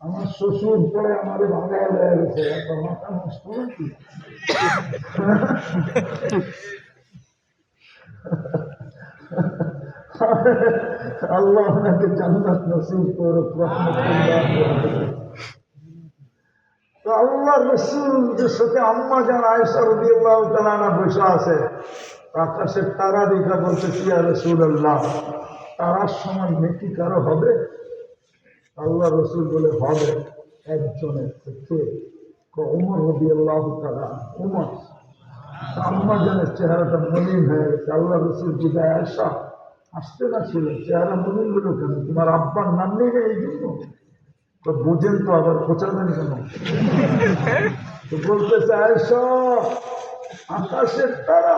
আমার শ্বশুর পরে আমাদের ভাঙা হয়ে গেছে আল্লাহ আপনাকে জান্নাত নসিব করুক তো আল্লাহ রসুলদের সাথে আম্মা জান আয়সা রবি আল্লাহ বসে আছে আকাশের তারা দেখা বলছে কিয়া রসুল আল্লাহ তারার সমান নেকি কারও হবে? আল্লাহ রসুল বলে, হবে একজনের থেকে। উমর রবি আল্লাহ তারা উমর আম্মা জানের চেহারাটা মলিন হয়ে গেছে। আল্লাহ রসুল বিদায় আয়সা আসতে না ছিল? চেহারা মলিন হলো কেন? তোমার আব্বার নাম নেই এই জন্য? তো বুঝেন তো আবার খোঁচাবেন কেন তো বলতেছে আয়সা আকাশের তারা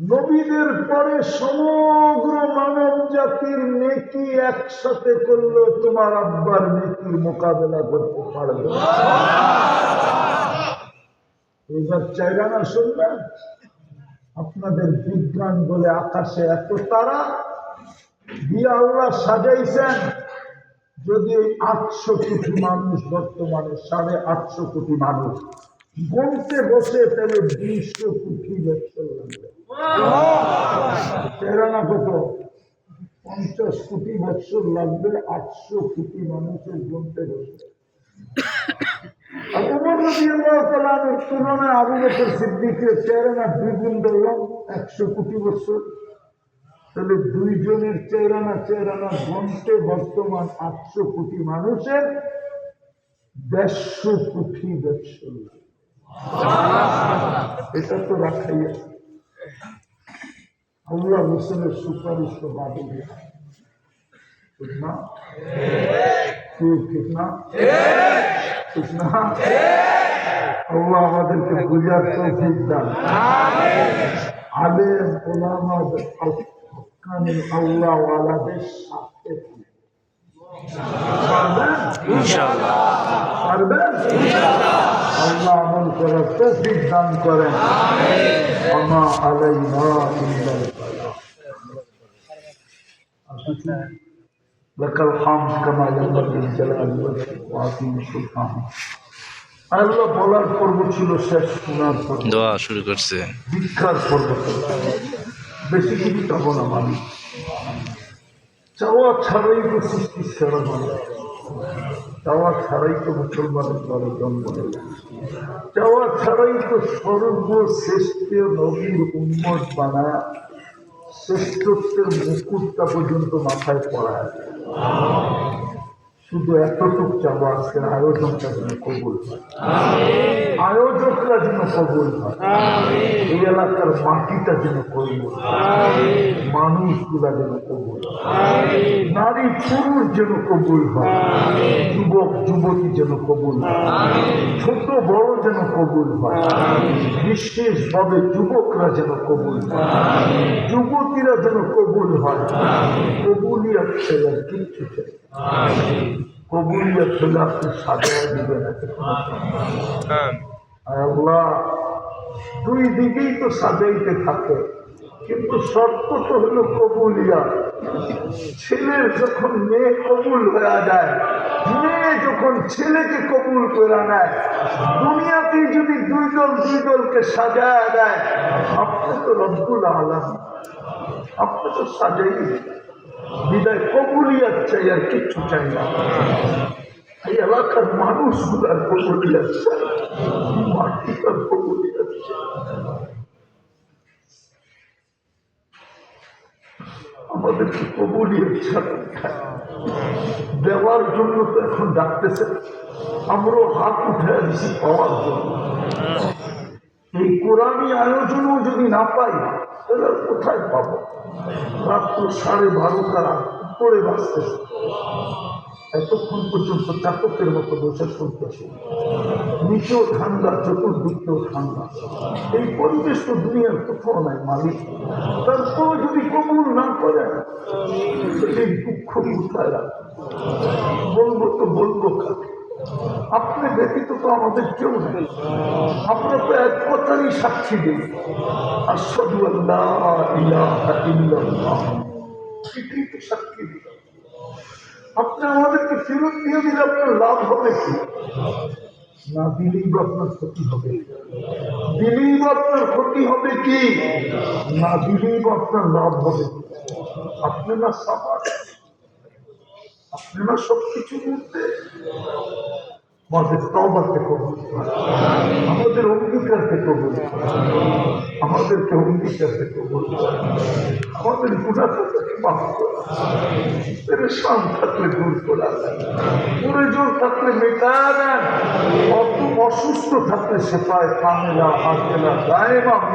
নবীদের পরে সমগ্র মানব জাতির নেকি একসাথে করলেও তোমার আব্বার নেকির মোকাবেলা করতে পারবে। না। এইবার চাইরানা শুনবেন আপনাদের বিজ্ঞান বলে আকাশে এত তারা, দিয়ে আল্লাহ সাজাইছেন। যদি আটশো কোটি মানুষ বর্তমানে, সাড়ে আটশো কোটি মানুষ, গুনতে বসে তাহলে দুইশো কোটি বছর লাগবে। প্রেরণা কত পঞ্চাশ কোটি বছর লাগবে, আটশো কোটি মানুষের গুনতে বসে। ধরলাম একশো কোটি তাহলে দুইজনের গন্তে বর্তমান আটশো কোটি মানুষের দেড়শো কোটি বছর এটা তো রাখাই আছে। আল্লাহ রসুলের সুপারিশ তো বাদে ঠিক না কি ঠিক না ঠিক না আল্লাহ আমাদেরকে বুঝার তৌফিক দান আলেম ওলামাদের হকানি আল্লাহ ওয়ালাদের সাথে থাকেন। পারবেন পারবেন আল্লাহ আমল করার তৌফিক দান করেন আমা আলাইনা ইল্লাল বালাগ। আর কিছু? لك الحمد كما ينبغي لجلال وجهك وعظيم سلطانك আল্লাহ বলার পর্ব ছিল শেষ শোনার পর্ব দোয়া শুরু করছে ভিক্ষার পর্ব ছিল। বেশি কিছু চাবো না মানি চাওয়া ছাড়াই তো সৃষ্টি সেরা মানে চাওয়া ছাড়াই তো মুসলমানের দলে জন্ম নেবে চাওয়া ছাড়াই তো সর্বশ্রেষ্ঠ নবীর উন্মত বানায় শ্রেষ্ঠত্বের মুকুটটা পর্যন্ত মাথায় পড়ায় শুধু এতটুক চাবো আজকের আয়োজনটা যেন কবুল হয় আয়োজকরা যেন কবুল হয়। এই এলাকার মাটিটা যেন কবুল হয়। মানুষগুলা যেন কবুল হয়। নারী পুরুষ যেন কবুল হয়। যুবক যুবতী যেন কবুল হয়। ছোট বড় যেন কবুল হয়। বিশেষভাবে যুবকরা যেন কবুল হয়। যুবতীরা যেন কবুল হয়। কবুলিয়াত ছেলে কিচ্ছু চাই কবুলিয়াত ছেলে আপনি সাজায় দিবেন আল্লাহ দুই দিকেই তো সাজাইতে থাকে, কিন্তু শর্ত তো হলো কবুলিয়া। ছেলের যখন মেয়ে কবুল হয়ে যায়, মেয়ে যখন ছেলেকে কবুল করে নেয়, দুনিয়াতেই যদি দুই দল দুই দলকে সাজায় দেয়, আপনি তো রব্বুল আলম আপনি তো সাজাই। বিদায় কবুলিয়ার চাই আর কিচ্ছু চাই না। এই এলাকার চাই মাটিটার চাই। আমাদেরকে দেওয়ার জন্য তো এখন ডাকতেছে। আমরাও হাত উঠে দিছি পাওয়ার জন্য। এই কোরআনী আয়োজনও যদি না পাই, তাহলে কোথায় পাবো? রাত্র সাড়ে বারোটা উপরে বাঁচতেছে এতক্ষণ পর্যন্ত চাতকের মতো বসে শুনতেছে নিচেও ঠান্ডা চতুর্দিকেও ঠান্ডা। এই পরিবেশ তো দুনিয়ার কোথাও নাই, মালিক। তারপরে যদি কবুল না করে এই দুঃখ কোথায় বলব তো বলব কাকে? আপনি ব্যতীত তো আমাদের কেউ নেই। আমরা তো এক কথারই সাক্ষী দিই। তো সাক্ষী দিই আপনি আমাদেরকে দিয়ে দিলে আপনার লাভ হবে কি না দিলেই আপনার ক্ষতি হবে দিলেই আপনার ক্ষতি হবে কি না দিলেই আপনার লাভ হবে আপনি না সামার আপনি না সব কিছু মধ্যে আমাদের তবাকে করুন। আমাদের অঙ্গীকারকে করুন। আমাদেরকে অঙ্গীকারকে করুন। আমাদের গুণাটাকে থাকলে দূর করে প্রয়োজন থাকলে মেটা অত অসুস্থ থাকলে সে পায় কামেলা হাতেলা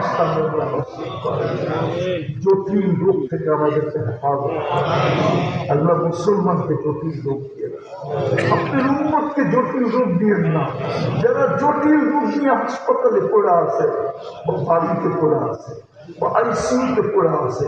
ইসলামের নসিব করেন। জটিল রোগ থেকে আমাদেরকে হেফাজত আল্লাহ মুসলমানকে জটিল রোগ দিয়ে দেন। আপনি উম্মতকে জটিল রোগ দিয়েন না যারা জটিল রোগ নিয়ে হাসপাতালে পড়ে আছে, বা বাড়িতে পড়ে আছে, বা আইসিউতে পড়ে আছে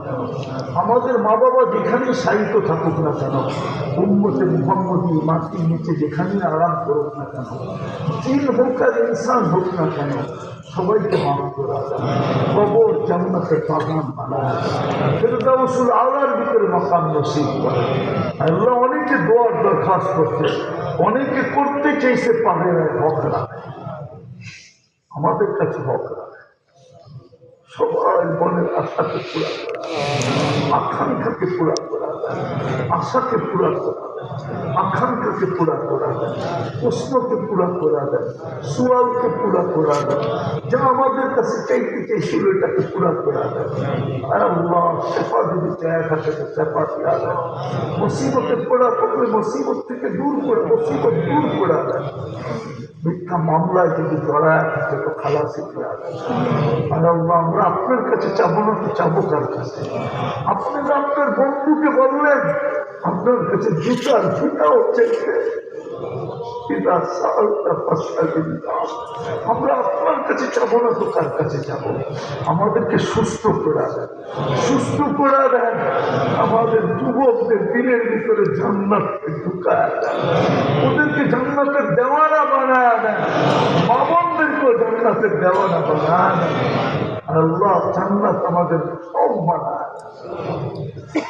আমাদের মা বাবা যেখানেই সাহিত্য থাকুক না কেন, উম্মতে মুহাম্মদী মাটির নিচে যেখানেই আরাম করুক না কেন, জিন হোক আর ইনসান হোক না কেন, সবাইকে মাফ করা কবর জান্নাতের বাগান বানায় ফেরদাউসুল ভিতরে মাকাম নসিব করে। আল্লাহ অনেকে দোয়ার দরখাস্ত করছে, অনেকে করতে চাইছে না হক রাখে আমাদের কাছে হক রাখে সবাই মনের আশাকে পুরা করা। আকাঙ্ক্ষাকে পুরা করা। আশাকে পুরা করা আকাঙ্ক্ষাকে পুরা করা দেয় প্রশ্নকে পুরা করা দেয় সুয়ালকে পুরা করা দেয় যা আমাদের কাছে চাইতে চাইছিল এটাকে পুরা করা দেয় আর সেপা যদি চায় থাকে তো সেপা দেওয়া দেয় মুসিবতে পড়া থাকলে মুসিবত থেকে দূর করে, মুসিবত দূর করা দেয়। মিথ্যা মামলায় যদি জড়ায় থাকে তো খালাসি দেওয়া আর আমরা আপনার কাছে চাবো না, তো চাবো কার কাছে? আপনি তো আপনার বন্ধুকে বললেন আপনার কাছে জুতার জুতাও চেয়েছে। আমরা আপনার কাছে যাব না, তো কার কাছে যাব? আমাদেরকে সুস্থ করে সুস্থ করে দেন। আমাদের যুবকদের দিনের ভিতরে জান্নাতকে ঢুকায় ওদেরকে জান্নাতের দেওয়ানা বানায় দেন। বাবনদেরকেও জান্নাতের দেওয়ানা বানায় আর আল্লাহ জান্নাত আমাদের সব বানায়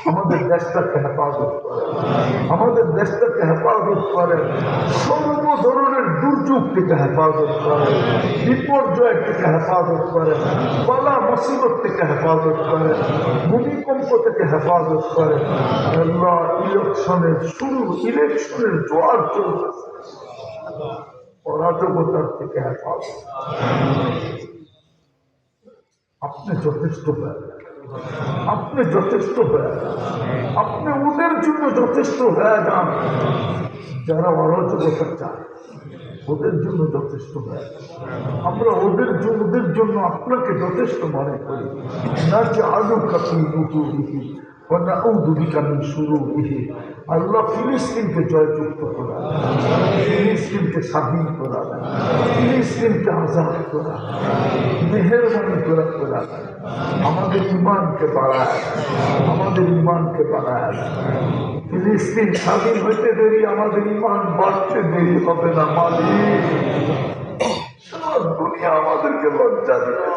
আমাদের দেশটাকে হেফাজত করে। আমাদের দেশটাকে হেফাজত করে, সর্ব ধরনের দুর্যোগ থেকে হেফাজত করে বিপর্যয় থেকে হেফাজত করে, বলা মুসিবত থেকে হেফাজত করে, ভূমিকম্প থেকে হেফাজত করে। আল্লাহ ইলেকশনের শুরু, ইলেকশনের জোয়ার চলতেছে অরাজকতার থেকে হেফাজত। আপনি যথেষ্ট যান। আপনি যথেষ্ট হয়ে। আপনি ওদের জন্য যথেষ্ট হয়ে যান যারা অরাজকতা চায়, ওদের জন্য যথেষ্ট হয়। আমরা ওদের জন্য ওদের জন্য আপনাকে যথেষ্ট মনে করি না যে আলু কাপি নুটু দিহি আমি শুরু আল্লাহ ফিলিস্তিনকে জয়যুক্ত করা, ফিলিস্তিনকে স্বাধীন করা, ফিলিস্তিনকে আজাদ করা, মেহরবানি করা করা। আমাদের ইমানকে বাড়ায়, আমাদের ইমানকে বাড়ায়। ফিলিস্তিন স্বাধীন হইতে দেরি, আমাদের ইমান বাড়তে দেরি হবে না, মালিক। দুনিয়া আমাদেরকে লজ্জা দিবে।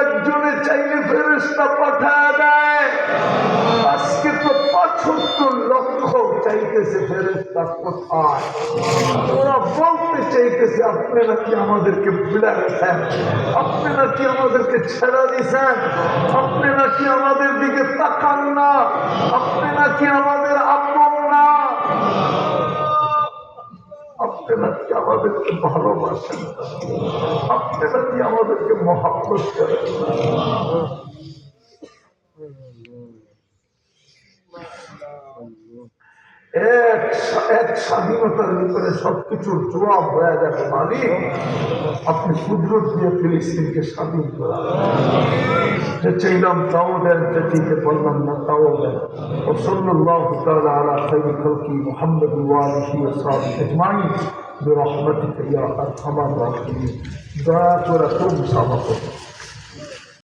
একজনে চাইলে ফেরেস্তা পাঠায় দেয়। আজকে তো পঁচাত্তর লক্ষ চাইতেছে ফেরেস্তা কোথায়? ওরা বলতে চাইতেছে আপনি নাকি আমাদেরকে বিড়া গেছেন আপনি নাকি আমাদেরকে ছেড়া দিছেন? আপনি নাকি আমাদের দিকে তাকান না? আপনি নাকি আমাদের আপন আপনারা কি আমাদেরকে ভালোবাসেন। আপনারা কি আমাদেরকে মহাব্বত করেন। এক এক স্বাধীনতার ভিতরে সবকিছুর জবাব হয়ে যাবে মালিক, আপনি কুদরত দিয়ে ফিলিস্তিনকে স্বাধীন করা যে চাইলাম তাও দেন যে দিতে বললাম না তাও দেন ও সল্লাহ তালা আলা সাইদ খলকি মোহাম্মদ ওয়ালিহি ওসাদ এজমানি برحمتك يا أرحم الراحمين. ذاكرة سبقت